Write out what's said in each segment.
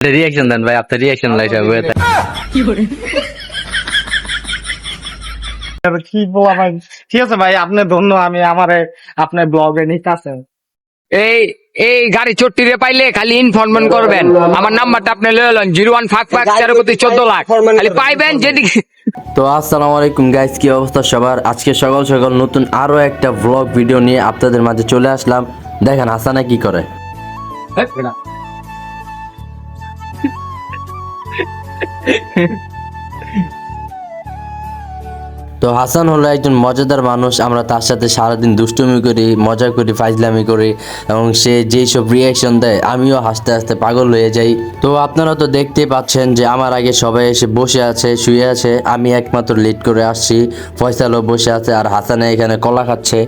Reaction দেন ভাই আপনার reaction light হবে কি বলা ভাই? ঠিক আছে ভাই আপনি ধন্য আমি আমারে আপনার ব্লগে নিতে আছেন এই এই গাড়ি চট্টিরে পাইলে খালি ইনফরমেন্ট করবেন। আমার নাম্বারটা আপনি লয়ে লন জিরো ওয়ান ফাইভ ফাইভ তেরো কোটি চোদ্দ লাখ। খালি পাইবেন যেদিকে। তো আসসালামু আলাইকুম গাইস কি অবস্থা সবার? আজকে সকাল সকাল নতুন আরও একটা ব্লগ ভিডিও নিয়ে আপনাদের মাঝে চলে আসলাম। দেখেন হাসানা কি করে? তো হাসান হলো একজন মজাদার মানুষ। আমরা তার সাথে সারাদিন দুষ্টুমি করি, মজা করি, ফাইজলামি করি এবং সে যেই সব রিয়াকশন দেয়, আমিও হাসতে হাসতে পাগল হয়ে যাই। তো আপনারা তো দেখতেই পাচ্ছেন যে আমার আগে সবাই এসে বসে আছে, শুয়ে আছে। আমি একমাত্র লেট করে আসছি। ফয়সালও বসে আছে আর হাসানে এখানে কলা খাচ্ছে।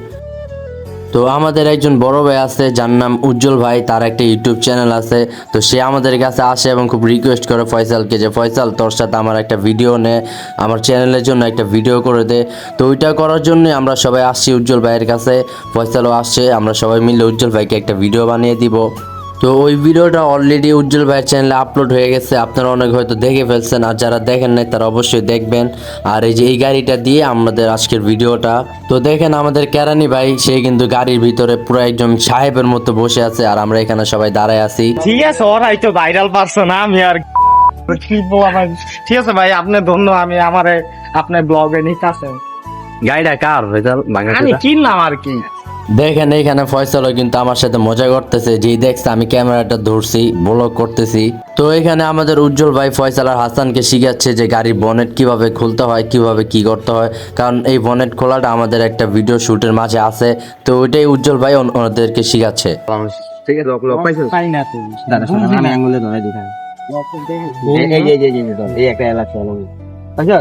তো আমাদের একজন বড় ভাই আছে, যার নাম উজ্জ্বল ভাই, তার একটা ইউটিউব চ্যানেল আছে। তো সে আমাদের কাছে আসে এবং খুব রিকোয়েস্ট করে ফয়সালকে যে, ফয়সাল, তোর সাথে আমার একটা ভিডিও নে, আমার চ্যানেলের জন্য একটা ভিডিও করে দে। তো ওইটা করার জন্য আমরা সবাই আসছি উজ্জ্বল ভাইয়ের কাছে। ফয়সালও আসছে, আমরা সবাই মিলে উজ্জ্বল ভাইকে একটা ভিডিও বানিয়ে দিব। তো ওই ভিডিওটা অলরেডি উজ্জ্বল ভাইয়ের চ্যানেলে আপলোড হয়ে গেছে। আপনারা অনেক হয়তো দেখে ফেলছেন আর যারা দেখেন নাই তারা অবশ্যই দেখবেন। আর এই যে এই গাড়িটা দিয়ে আমাদের আজকের ভিডিওটা তো দেখেন আমাদের কেরানি ভাই সে কিন্তু গাড়ির ভিতরে পুরো একজন সাহেবের মতো বসে আছে আর আমরা এখানে সবাই দাঁড়ায় আছি। ঠিক আছে ওরাই তো ভাইরাল পারছ না আমি আর কি ঠিক আছে ভাই আপনি ধন্য আমি আমারে আপনার ব্লগে নিতে আছেন গাড়িটা কার? আমি কিনলাম আর কি। দেখেন এইখানে ফয়সালও কিন্তু আমার সাথে মজা করতেছে। যেই দেখছে আমি ক্যামেরাটা ধরছি ব্লগ করতেছি। তো এখানে আমাদের উজ্জ্বল ভাই ফয়সাল আর হাসানকে শিখাচ্ছে যে গাড়ির বনেট কীভাবে খুলতে হয় কীভাবে কি করতে হয়। কারণ এই বনেট খোলাটা আমাদের একটা ভিডিও শুটের মাঝে আছে। তো ওইটাই উজ্জ্বল ভাই ওনাদেরকে শিখাচ্ছে। পাই না তো। আমি আঙ্গুলে ধরে দিতাম এই এই এই এই এই ধর, এই একটা এলাচ আচ্ছা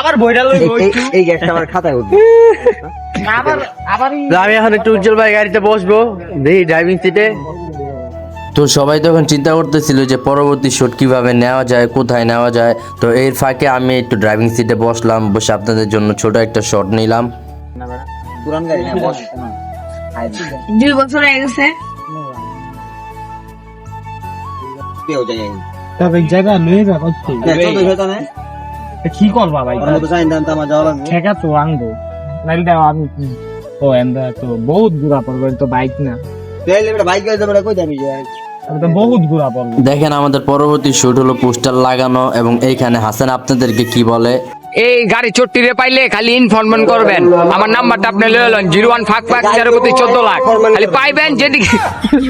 আবার আমি এখন একটু উজ্জ্বল ভাই গাড়িতে বসবো। দেখি ড্রাইভিং সিটে তো সবাই তখন চিন্তা করতেছিল যে পরবর্তী শুট কীভাবে নেওয়া যায় কোথায় নেওয়া যায়। তো এর ফাঁকে আমি একটু ড্রাইভিং সিটে বসলাম বসে আপনাদের জন্য ছোট একটা শট নিলাম। পুরান গাড়ি না বস। দুই বছর হয়ে গেছে। তবে জায়গা নেই যা করতে চোদ্দ শত না কি করবা ভাই? তো ঠিক আছে আনব। নাইলে দাও আমি ও এন্দা তো বহুত ঘুরা পড়বে তো বাইক না। বাইক কই যাবি? আমি তো বহুত ঘুরা পড়বে। দেখেন আমাদের পরবর্তী শুট হলো পোস্টার লাগানো এবং এইখানে হাসান আপনাদেরকে কি বলে? এই গাড়ি চট্টিরে পাইলে খালি ইনফরমেন্ট করবেন। আমার নাম্বারটা আপনি লয়ে লন জিরো ওয়ান ফাইভ ফাইভ তেরো কোটি চোদ্দ লাখ। খালি পাইবেন যেদিকে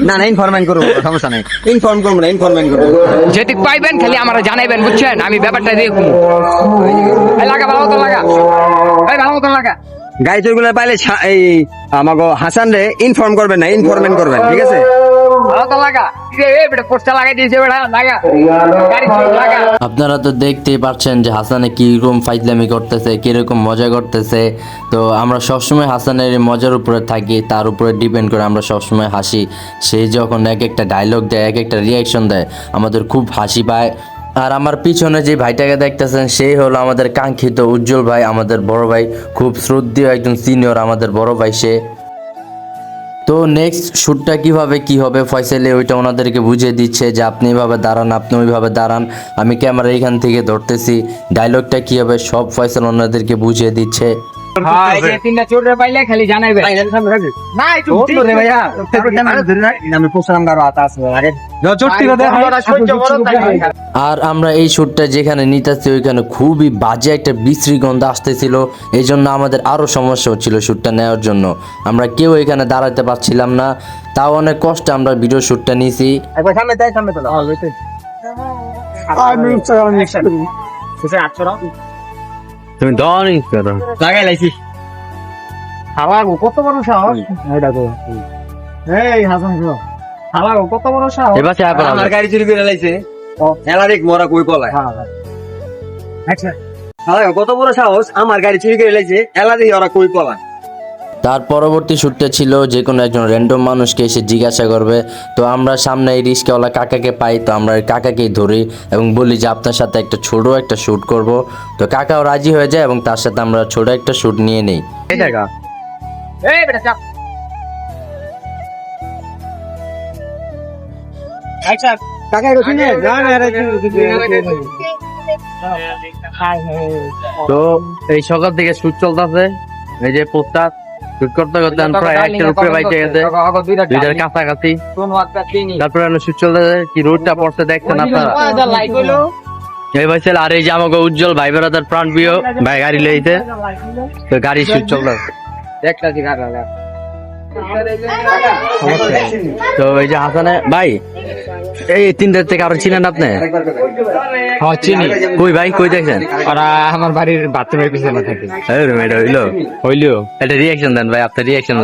না না ইনফরমেন্ট করব সমস্যা নাই। ইনফর্ম করব না ইনফরমেন্ট করব যেদিক পাইবেন খালি আমার জানাইবেন বুঝছেন? আমি ব্যাপারটা দিয়ে এই লাগা ভালো মতো লাগা। এই ভালো মতো লাগা। গাড়ি চোরগুলো পাইলে এই আমাকে হাসান রে ইনফর্ম করবেন না ইনফরমেন্ট করবেন ঠিক আছে? ভালো তো লাগা। আপনারা তো দেখতেই পাচ্ছেন যে হাসানে কীরকম ফাইজলামি করতেছে, কীরকম মজা করতেছে। তো আমরা সবসময় হাসানের মজার উপরে থাকি, তার উপরে ডিপেন্ড করে আমরা সবসময় হাসি। সে যখন এক একটা ডায়লগ দেয়, এক একটা রিয়াকশন দেয়, আমাদের খুব হাসি পায়। আর আমার পিছনে যে ভাইটাকে দেখতেছেন সেই হলো আমাদের কাঙ্ক্ষিত উজ্জ্বল ভাই, আমাদের বড় ভাই, খুব শ্রদ্ধেয় একজন সিনিয়র আমাদের বড় ভাই সে। তো নেক্সট শ্যুটটা কীভাবে কি হবে? ফয়সালে ওইটা ওনাদেরকে বুঝিয়ে দিচ্ছে যে আপনি এভাবে দাঁড়ান, আপনি ওইভাবে দাঁড়ান। আমি ক্যামেরা এখান থেকে ধরতেছি। ডায়লগটা কি হবে? সব ফয়সাল ওনাদেরকে বুঝিয়ে দিচ্ছে। হ্যাঁ আরে। আর আমরা এই শ্যুটটা যেখানে নিতেছি ওইখানে খুবই বাজে একটা বিশ্রী গন্ধ আসতেছিল। এই জন্য আমাদের আরও সমস্যা হচ্ছিল শ্যুটটা নেওয়ার জন্য। আমরা কেউ এখানে দাঁড়াতে পারছিলাম না। তাও অনেক কষ্টে আমরা ভিডিও শ্যুটটা নিয়েছি। সামনে তাই সামনে তো। তুমি দনি করো লাগাই লাইছি। হালাগো কত বড় সাহস? এটা দেখো। এই হাসান গো হালাগো কত বড় সাহস? এবার চা করা আমার গাড়ি চুরি করে লাইছে। এলা দেখ মরা কই কলাই হ্যাঁ আচ্ছা। হালা কত বড় সাহস? আমার গাড়ি চুরি করে লাইছে এলা দেখ ওরা কই পলায়। তার পরবর্তী শ্যুটটা ছিল যে কোনো একজন র্যান্ডম মানুষকে এসে জিজ্ঞাসা করবে তো আমরা সামনে এই রিস্কাওয়ালা কাকাকে পাই তো আমরা কাকাকেই ধরি এবং বলি যে আপনার সাথে একটা ছোট একটা শ্যুট করব। তো কাকাও রাজি হয়ে যায় এবং তার সাথে আমরা ছোট একটা শ্যুট নিয়ে নেই। আচ্ছা কাকা। না না তো এই সকাল থেকে শ্যুট চলতেছে। এই যে পোস্টার। শুট করতে করতে প্রায় একটার উপরে বাইকে গেছে। দুইটার কাছাকাছি। তারপরে শুট কি রোডটা পড়ছে দেখছেন আপনারা? এই ভাই ছেলে আর এই যে আমাকে উজ্জ্বল ভাই বেড়াদার প্রাণ প্রিয় ভাই গাড়ি লইতে তো গাড়ি শুট চলতেছে তো এই যে হাসানে ভাই এই তিনটার থেকে আরও চিনেন আপনি? হ্যাঁ চিনি। কই ভাই কই দেখছেন? ওরা আমার বাড়ির বাথরুমের পিছনে থাকে। এটা হইল? হইল। একটা রিয়াকশন দেন ভাই আপনার রিয়াকশন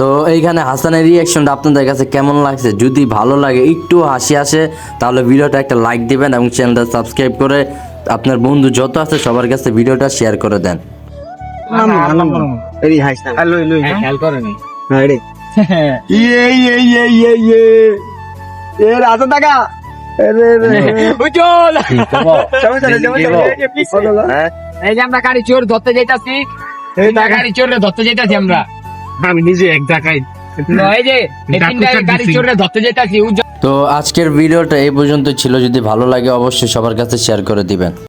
তো এইখানে হাসানের রিয়াকশনটা আপনাদের কাছে কেমন লাগছে? যদি ভালো লাগে একটু হাসি আসে তাহলে ভিডিওটা একটা লাইক দিবেন এবং চ্যানেলটা সাবস্ক্রাইব করে আপনার বন্ধু যত আছে সবার কাছে ভিডিওটা শেয়ার করে দেন। হ্যাঁ ইয়ে ইয়ে ইয়ে ইয়ে ইয়ে এ রাজা উজ্জ্বল। হ্যাঁ। এই যে আমরা গাড়ি চোর ধরতে যাইতাছি গাড়ি চোরে ধরতে যাইতাছি আমরা। আমি নিজে এক জায়গায় তো এই যে এই তিনটা গাড়ি চোরে ধরতে যাইতাছি তো আজকের ভিডিওটা এই পর্যন্ত ছিল। যদি ভালো লাগে অবশ্যই সবার কাছে শেয়ার করে দিবেন।